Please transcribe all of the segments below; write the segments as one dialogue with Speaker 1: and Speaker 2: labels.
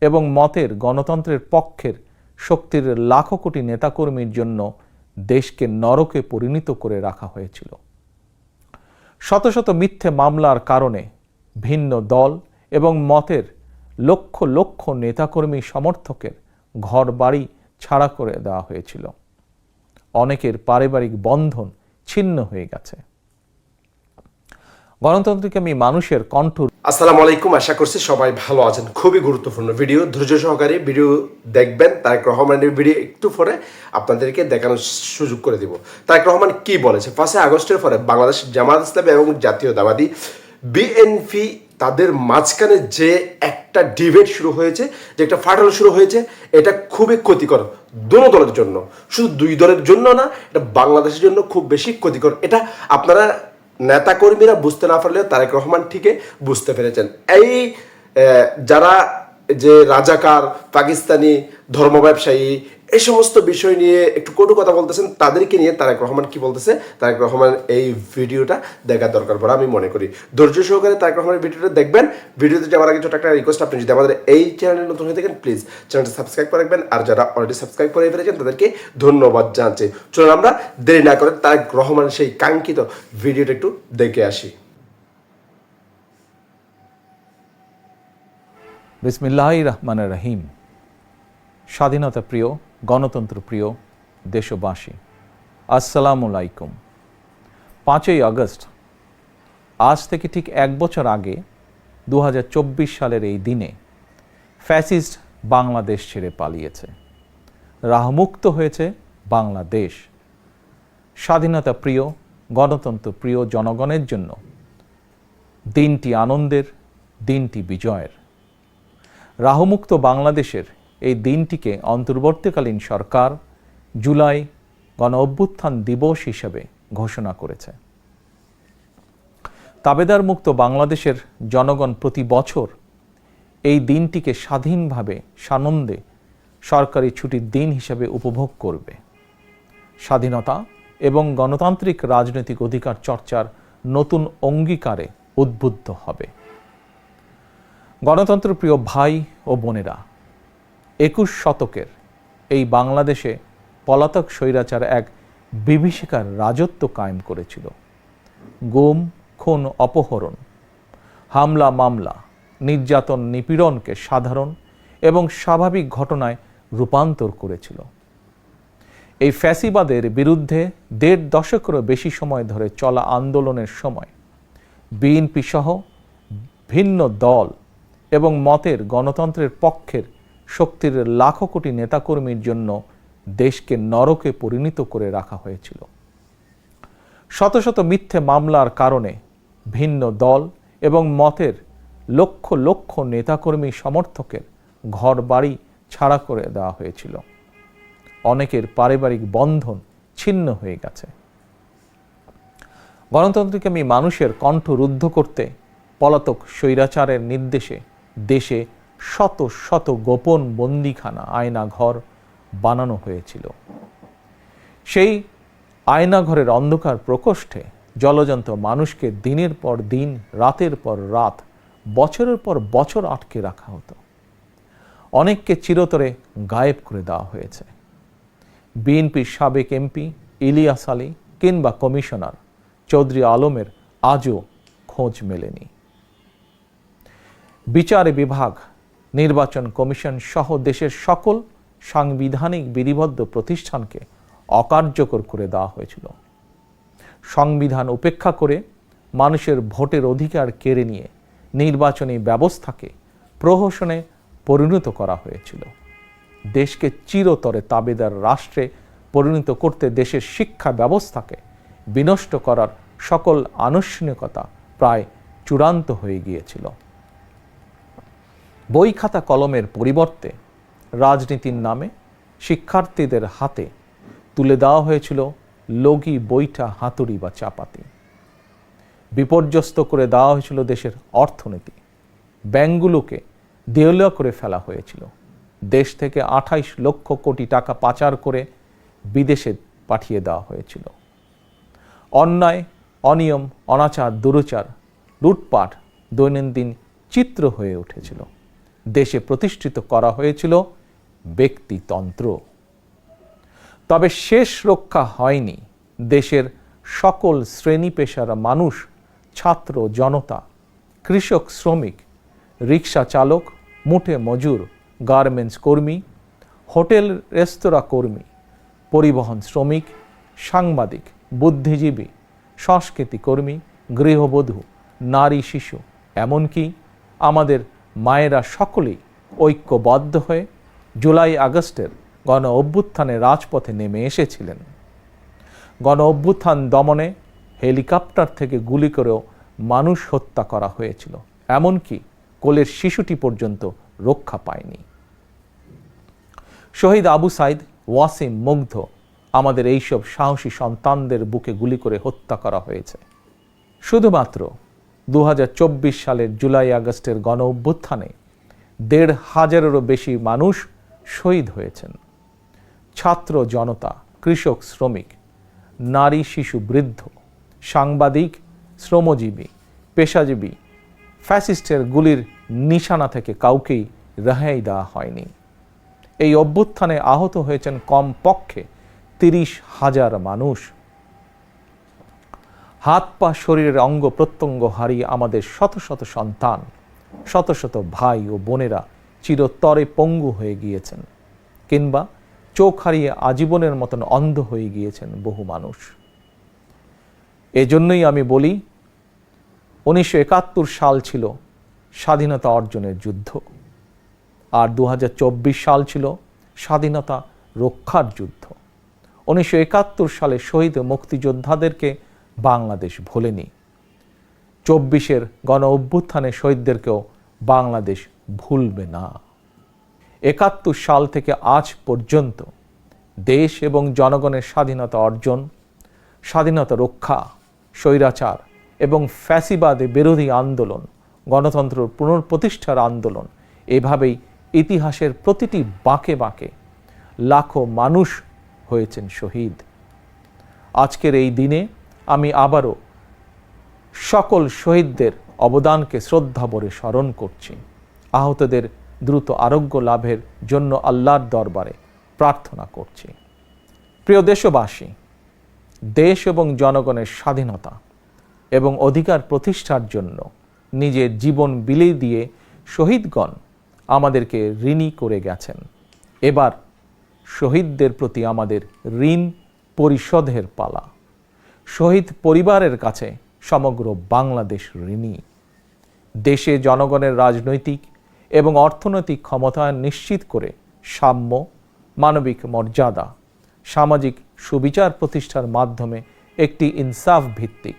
Speaker 1: এবং মতের গণতন্ত্রের পক্ষের শক্তির লাখো কোটি নেতাকর্মীর জন্য দেশকে নরকে পরিণত করে রাখা হয়েছিল। শত শত মিথ্যে মামলার কারণে ভিন্ন দল এবং মতের লক্ষ লক্ষ নেতাকর্মী সমর্থকের ঘর বাড়ি ছাড়া করে দেওয়া হয়েছিল। অনেকের পারিবারিক বন্ধন ছিন্ন হয়ে গেছে। গণতন্ত্রকামী মানুষের কণ্ঠ
Speaker 2: আসসালামু আলাইকুম, আশা করছি সবাই ভালো আছেন। খুবই গুরুত্বপূর্ণ ভিডিও। ধৈর্য সহকারে ভিডিও দেখবেন। তারেক রহমানের ভিডিও একটু পরে আপনাদেরকে দেখানোর সুযোগ করে দিব। তারেক রহমান কি বলেছে? পাঁচই আগস্টের পরে বাংলাদেশ জামাত ইসলামী এবং জাতীয়তাবাদী বিএনপি তাদের মাঝখানে যে একটা ডিবেট শুরু হয়েছে, যে একটা ফাটল শুরু হয়েছে, এটা খুবই ক্ষতিকর দোনো দলের জন্য। শুধু দুই দলের জন্য না, এটা বাংলাদেশের জন্য খুব বেশি ক্ষতিকর। এটা আপনারা নেতাকর্মীরা বুঝতে না পারলেও তারেক রহমান ঠিকই বুঝতে পেরেছেন। এই যারা যে রাজাকার, পাকিস্তানি ধর্ম ব্যবসায়ী এই সমস্ত বিষয় নিয়ে একটু কটু কথা বলতেছেন, তাদেরকে নিয়ে তারেক রহমান কি বলতেছে? তারেক রহমান এই ভিডিওটা দেখার দরকার বলে আমি মনে করি। ধৈর্য সহকারে তারেক রহমানের ভিডিওটা দেখবেন। ভিডিওতে যাওয়ার আগে ছোট একটা রিকোয়েস্ট আপনি যদি আমাদের এই চ্যানেলে নতুন হয়ে থাকেন প্লিজ চ্যানেলটা সাবস্ক্রাইব করে রাখবেন। আর যারা অলরেডি সাবস্ক্রাইব করে ফেলেছেন, তাদেরকে ধন্যবাদ জানাচ্ছি। চলুন আমরা দেরি না করে তারেক রহমানের সেই কাঙ্ক্ষিত ভিডিওটা একটু দেখে আসি।
Speaker 1: বিসমিল্লাহ রহমান রহিম। স্বাধীনতা প্রিয় গণতন্ত্র প্রিয় দেশবাসী, আসসালামু আলাইকুম। পাঁচই আগস্ট, আজ থেকে ঠিক এক বছর আগে দু হাজার চব্বিশ সালের এই দিনে ফ্যাসিস্ট বাংলাদেশ ছেড়ে পালিয়েছে। রাহমুক্ত হয়েছে বাংলাদেশ। স্বাধীনতা প্রিয়, গণতন্ত্র প্রিয় জনগণের জন্য দিনটি আনন্দের, দিনটি বিজয়ের। রাহমুক্ত বাংলাদেশের এই দিনটিকে অন্তর্বর্তীকালীন সরকার জুলাই গণ অভ্যুত্থান দিবস হিসেবে ঘোষণা করেছে। তাবেদার মুক্ত বাংলাদেশের জনগণ প্রতি বছর এই দিনটিকে স্বাধীনভাবে, সানন্দে সরকারি ছুটির দিন হিসেবে উপভোগ করবে। স্বাধীনতা এবং গণতান্ত্রিক রাজনৈতিক অধিকার চর্চার নতুন অঙ্গীকারে উদ্বুদ্ধ হবে। গণতন্ত্র প্রিয় ভাই ও বোনেরা একুশ শতকের এই বাংলাদেশে পলাতক স্বৈরাচার এক বিভীষিকার রাজত্ব কায়েম করেছিল। গুম, খুন, অপহরণ, হামলা, মামলা, নির্যাতন, নিপীড়নকে সাধারণ এবং স্বাভাবিক ঘটনায় রূপান্তর করেছিল। এই ফ্যাসিবাদের বিরুদ্ধে দেড় দশকেরও বেশি সময় ধরে চলা আন্দোলনের সময় বিএনপি সহ ভিন্ন দল এবং মতের গণতন্ত্রের পক্ষের শক্তির লাখো কোটি নেতাকর্মীর জন্য দেশকে নরকে পরিণত করে রাখা হয়েছিল। শত শত মিথ্যে মামলার কারণে ভিন্ন দল এবং মতের লক্ষ লক্ষ নেতাকর্মী সমর্থকের ঘর বাড়ি ছাড়া করে দেওয়া হয়েছিল। অনেকের পারিবারিক বন্ধন ছিন্ন হয়ে গেছে। গণতন্ত্রকামী মানুষের কণ্ঠ রুদ্ধ করতে পলাতক স্বৈরাচারের নির্দেশে দেশে শত শত গোপন বন্দিখানা আয়না ঘর বানানো হয়েছিল। সেই আয়নাঘরের অন্ধকার প্রকোষ্ঠে জলজন্ত মানুষকে দিনের পর দিন, রাতের পর রাত, বছরের পর বছর আটকে রাখা হতো। অনেককে চিরতরে গায়েব করে দেওয়া হয়েছে। বিএনপির সাবেক এমপি ইলিয়াস আলী কিংবা কমিশনার চৌধুরী আলমের আজও খোঁজ মেলেনি। বিচার বিভাগ নির্বাচন কমিশন সহ দেশের সকল সাংবিধানিক বিধিবদ্ধ প্রতিষ্ঠানকে অকার্যকর করে দেওয়া হয়েছিল। সংবিধান উপেক্ষা করে মানুষের ভোটের অধিকার কেড়ে নিয়ে নির্বাচনী ব্যবস্থাকে প্রহসনে পরিণত করা হয়েছিল। দেশকে চিরতরে তাবেদার রাষ্ট্রে পরিণত করতে দেশের শিক্ষা ব্যবস্থাকে বিনষ্ট করার সকল আনুষ্ঠানিকতা প্রায় চূড়ান্ত হয়ে গিয়েছিল। বই খাতা কলমের পরিবর্তে রাজনীতির নামে শিক্ষার্থীদের হাতে তুলে দেওয়া হয়েছিল লগি বইটা, হাতুড়ি বা চাপাতি। বিপর্যস্ত করে দেওয়া হয়েছিল দেশের অর্থনীতি। ব্যাংকগুলোকে দেউলিয়া করে ফেলা হয়েছিল। দেশ থেকে আঠাইশ লক্ষ কোটি টাকা পাচার করে বিদেশে পাঠিয়ে দেওয়া হয়েছিল। অন্যায়, অনিয়ম, অনাচার, দুরুচার, লুটপাট দৈনন্দিন চিত্র হয়ে উঠেছিল। দেশে প্রতিষ্ঠিত করা হয়েছিল ব্যক্তিতন্ত্র। তবে শেষ রক্ষা হয়নি দেশের সকল শ্রেণি পেশার মানুষ, ছাত্র জনতা, কৃষক, শ্রমিক, রিক্সা চালক, মুঠে মজুর, গার্মেন্টস কর্মী, হোটেল, রেস্তোরাঁ কর্মী, পরিবহন শ্রমিক, সাংবাদিক, বুদ্ধিজীবী, সংস্কৃতি কর্মী, গৃহবধূ, নারী শিশু, এমনকি আমাদের মায়েরা সকলেই ঐক্যবদ্ধ হয়ে জুলাই আগস্টের গণ অভ্যুত্থানে রাজপথে নেমে এসেছিলেন। গণ অভ্যুত্থান দমনে হেলিকপ্টার থেকে গুলি করেও মানুষ হত্যা করা হয়েছিল, এমনকি কোলের শিশুটি পর্যন্ত রক্ষা পায়নি। শহীদ আবু সাইদ ওয়াসিম মুগ্ধ, আমাদের এইসব সাহসী সন্তানদের বুকে গুলি করে হত্যা করা হয়েছে। শুধুমাত্র দু হাজার চব্বিশ সালের জুলাই আগস্টের গণ অভ্যুত্থানে দেড় হাজারেরও বেশি মানুষ শহীদ হয়েছেন। ছাত্র জনতা, কৃষক, শ্রমিক, নারী, শিশু, বৃদ্ধ, সাংবাদিক, শ্রমজীবী, পেশাজীবী, ফ্যাসিস্টের গুলির নিশানা থেকে কাউকেই রেহাই দেওয়া হয়নি। এই অভ্যুত্থানে আহত হয়েছেন কম পক্ষে তিরিশ হাজার মানুষ। হাত পা শরীরের অঙ্গ প্রত্যঙ্গ হারিয়ে আমাদের শত শত সন্তান, শত শত ভাই ও বোনেরা চিরতরে পঙ্গু হয়ে গিয়েছেন কিংবা চোখ হারিয়ে আজীবনের মতন অন্ধ হয়ে গিয়েছেন বহু মানুষ। এজন্যই আমি বলি, উনিশশো একাত্তর সাল ছিল স্বাধীনতা অর্জনের যুদ্ধ। আর দু হাজার চব্বিশ সাল ছিল স্বাধীনতা রক্ষার যুদ্ধ। উনিশশো একাত্তর সালে শহীদ মুক্তিযোদ্ধাদেরকে বাংলাদেশ ভোলেনি। চব্বিশের গণ অভ্যুত্থানে শহীদদেরকেও বাংলাদেশ ভুলবে না। একাত্তর সাল থেকে আজ পর্যন্ত দেশ এবং জনগণের স্বাধীনতা অর্জন, স্বাধীনতা রক্ষা, স্বৈরাচার এবং ফ্যাসিবাদে বিরোধী আন্দোলন, গণতন্ত্র পুনঃপ্রতিষ্ঠার আন্দোলন এভাবেই ইতিহাসের প্রতিটি বাঁকে বাঁকে লাখো মানুষ হয়েছেন শহীদ। আজকের এই দিনে আমি আবারও সকল শহীদদের অবদানকে শ্রদ্ধা ভরে স্মরণ করছি। আহতদের দ্রুত আরোগ্য লাভের জন্য আল্লাহর দরবারে প্রার্থনা করছি। প্রিয় দেশবাসী, দেশ এবং জনগণের স্বাধীনতা এবং অধিকার প্রতিষ্ঠার জন্য নিজের জীবন বিলি দিয়ে শহীদগণ আমাদেরকে ঋণী করে গেছেন। এবার শহীদদের প্রতি আমাদের ঋণ পরিশোধের পালা। শহীদ পরিবারের কাছে সমগ্র বাংলাদেশ ঋণী। দেশে জনগণের রাজনৈতিক এবং অর্থনৈতিক ক্ষমতায়ন নিশ্চিত করে সাম্য, মানবিক মর্যাদা, সামাজিক সুবিচার প্রতিষ্ঠার মাধ্যমে একটি ইনসাফ ভিত্তিক,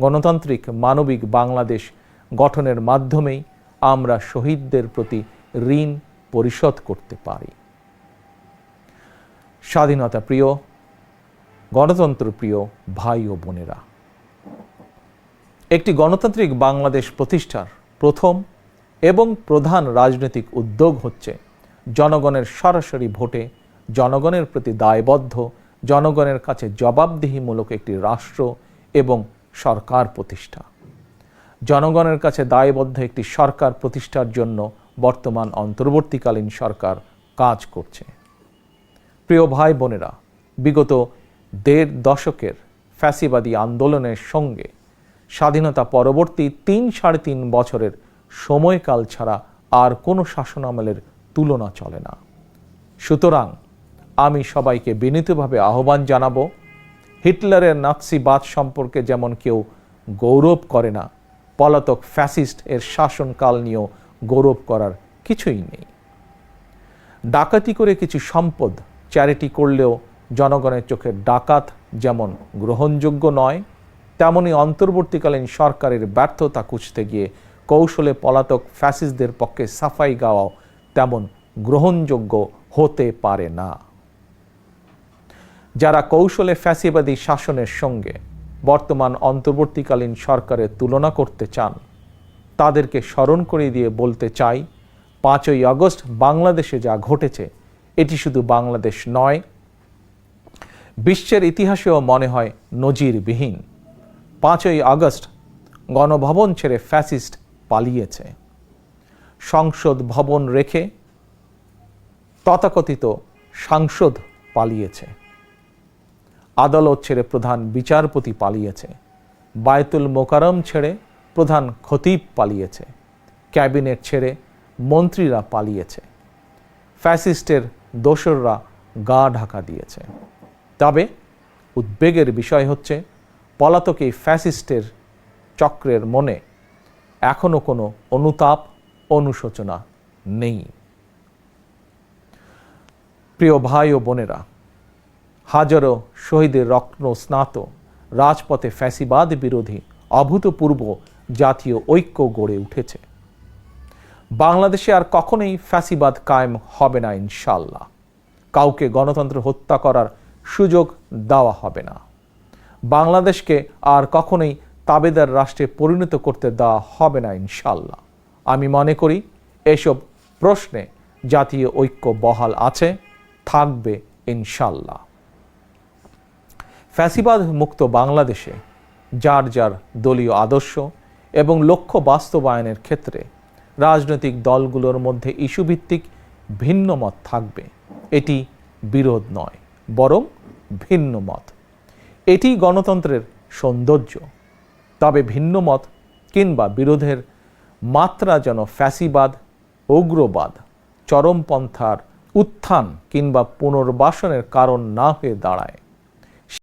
Speaker 1: গণতান্ত্রিক, মানবিক বাংলাদেশ গঠনের মাধ্যমেই আমরা শহীদদের প্রতি ঋণ পরিশোধ করতে পারি। স্বাধীনতা প্রিয় গণতন্ত্র প্রিয় ভাই ও বোনেরা, একটি গণতান্ত্রিক বাংলাদেশ প্রতিষ্ঠার প্রথম এবং প্রধান রাজনৈতিক উদ্যোগ হচ্ছে জনগণের সরাসরি ভোটে জনগণের প্রতি দায়বদ্ধ, জনগণের কাছে জবাবদিহিমূলক একটি রাষ্ট্র এবং সরকার প্রতিষ্ঠা। জনগণের কাছে দায়বদ্ধ একটি সরকার প্রতিষ্ঠার জন্য বর্তমান অন্তর্বর্তীকালীন সরকার কাজ করছে। প্রিয় ভাই বোনেরা, বিগত দেড় দশকের ফ্যাসিবাদী আন্দোলনের সঙ্গে স্বাধীনতা পরবর্তী তিন সাড়ে তিন বছরের সময়কাল ছাড়া আর কোনো শাসনামলের তুলনা চলে না। সুতরাং আমি সবাইকে বিনীতভাবে আহ্বান জানাব, হিটলারের নাৎসিবাদ সম্পর্কে যেমন কেউ গৌরব করে না, পলাতক ফ্যাসিস্ট এর শাসনকাল নিয়েও গৌরব করার কিছুই নেই। ডাকাতি করে কিছু সম্পদ চ্যারিটি করলেও জনগণের চোখে ডাকাত যেমন গ্রহণযোগ্য নয়, তেমনি অন্তর্বর্তীকালীন সরকারের ব্যর্থতা খুঁজতে গিয়ে কৌশলে পলাতক ফ্যাসিস্টদের পক্ষে সাফাই গাওয়াও তেমন গ্রহণযোগ্য হতে পারে না। যারা কৌশলে ফ্যাসিবাদী শাসনের সঙ্গে বর্তমান অন্তর্বর্তীকালীন সরকারের তুলনা করতে চান, তাদেরকে স্মরণ করে দিয়ে বলতে চাই, পাঁচই আগস্ট বাংলাদেশে যা ঘটেছে, এটি শুধু বাংলাদেশ নয় বিশ্বের ইতিহাসেও মনে হয় নজিরবিহীন। পাঁচই আগস্ট গণভবন ছেড়ে ফ্যাসিস্ট পালিয়েছে। সংসদ ভবন রেখে তথাকথিত সাংসদ পালিয়েছে। আদালত ছেড়ে প্রধান বিচারপতি পালিয়েছে। বায়তুল মোকারম ছেড়ে প্রধান খতিব পালিয়েছে। ক্যাবিনেট ছেড়ে মন্ত্রীরা পালিয়েছে। ফ্যাসিস্টের দোসররা গা ঢাকা দিয়েছে। তবে উদ্বেগের বিষয় হচ্ছে পলাতক ফ্যাসিস্টের চক্রের মনে এখনও কোনো অনুতাপ, অনুশোচনা নেই। প্রিয় ভাই ও বোনেরা, হাজারো শহীদের রত্ন স্নাত রাজপথে ফ্যাসিবাদ বিরোধী অভূতপূর্ব জাতীয় ঐক্য গড়ে উঠেছে। বাংলাদেশে আর কখনোই ফ্যাসিবাদ কায়েম হবে না ইনশাল্লাহ কাউকে গণতন্ত্র হত্যা করার সুযোগ দেওয়া হবে না। বাংলাদেশকে আর কখনোই তাবেদার রাষ্ট্রে পরিণত করতে দেওয়া হবে না ইনশাল্লাহ আমি মনে করি এসব প্রশ্নে জাতীয় ঐক্য বহাল আছে, থাকবে ইনশাল্লাহ ফ্যাসিবাদ মুক্ত বাংলাদেশে যার যার দলীয় আদর্শ এবং লক্ষ্য বাস্তবায়নের ক্ষেত্রে রাজনৈতিক দলগুলোর মধ্যে ইস্যুভিত্তিক ভিন্ন মত থাকবে, এটি বিরোধ নয়, বরং ভিন্ন মত। এটি গণতন্ত্রের সৌন্দর্য। তবে ভিন্ন মত কিংবা বিরোধের মাত্রা যেন ফ্যাসিবাদ, উগ্রবাদ, চরমপন্থার উত্থান কিংবা পুনর্বাসনের কারণ না হয়ে দাঁড়ায়।